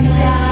Yes.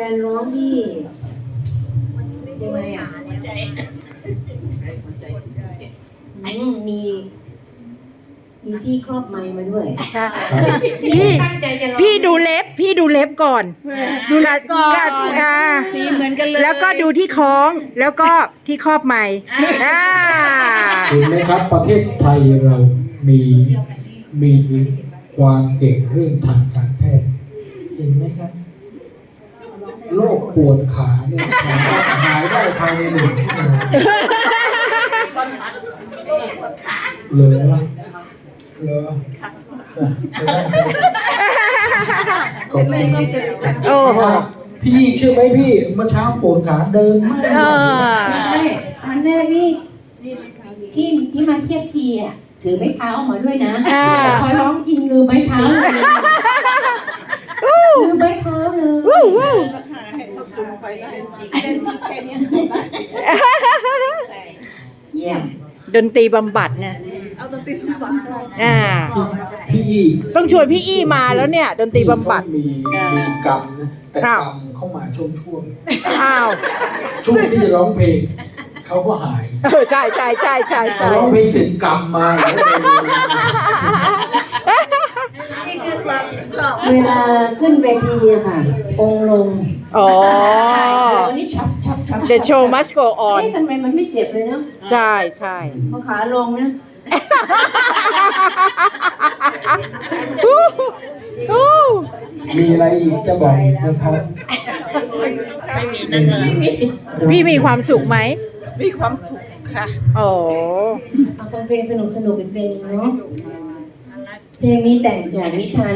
แกน้องที่ยังไงอะอืมมี มีที่ครอบไม้มาด้วยใช่พี่ตั้งใจจะร้องพี่ดูเล็บ พี่ดูเล็บก่อน ดูเล็บก่อนอ่าสีเหมือนกันเลยแล้วก็ดูที่คล้องแล้วก็ที่ครอบไม้อ่าเห็นไหมครับประเทศไทยเรามีมีความเก่งเรื่องทางการแพทย์เห็นไหมครับ ปวดขาเนี่ยสามารถหายได้ภายในหนึ่งชั่วโมงเลยว่าเลยขอบคุณครับโอ้โหพี่เชื่อไหมพี่เมื่อเช้าปวดขาเดินไม่ไหวเออใช่อันแรกนี่ที่ที่มาเทียบพีอะถือไม้เท้ามาด้วยนะอ่าแต่พอร้องจริงลืมไม้เท้าเลยลืมไม้เท้าเลยวู้วู้ให้เขา สูงไปได้เต้นที่แค่เนี้ยได้เยี่ยมดนตรีบำบัดเนี่ยเอาดนตรีทุกวันก่อนอ่าพี่อีต้องชวนพี่อี้มาแล้วเนี่ย ดนตรีบำบัดมีมีกรรมนะแต่ครักบรรมเข้ามาช่วงช่วงอ้าวๆช่วงที่จะร้องเพลงเขาก็หายเออใช่ใช่ใช่ใช่ใช่ร้องเพลงถึงกรรมมาแล้วเลยนี่คือความชอบเวลาขึ้นเวทีอะค่ะองค์ลง อ๋อเดี๋ยวนี้ชับชับชับ The show must go on เอ๊ะทำไมมันไม่เจ็บเลยเนาะใช่ใช่พอขาลงนะฮู้ฮู้มีอะไรอีกจะบอกอีกนะครับ ไม่มีนั่นเลย พี่มีความสุขไหม มีความสุขค่ะ โอ้เอาฟังเพลงสนุกสนุกๆอีกเพลงหนึงเนาะเพลงนี้แต่งจากนิทาน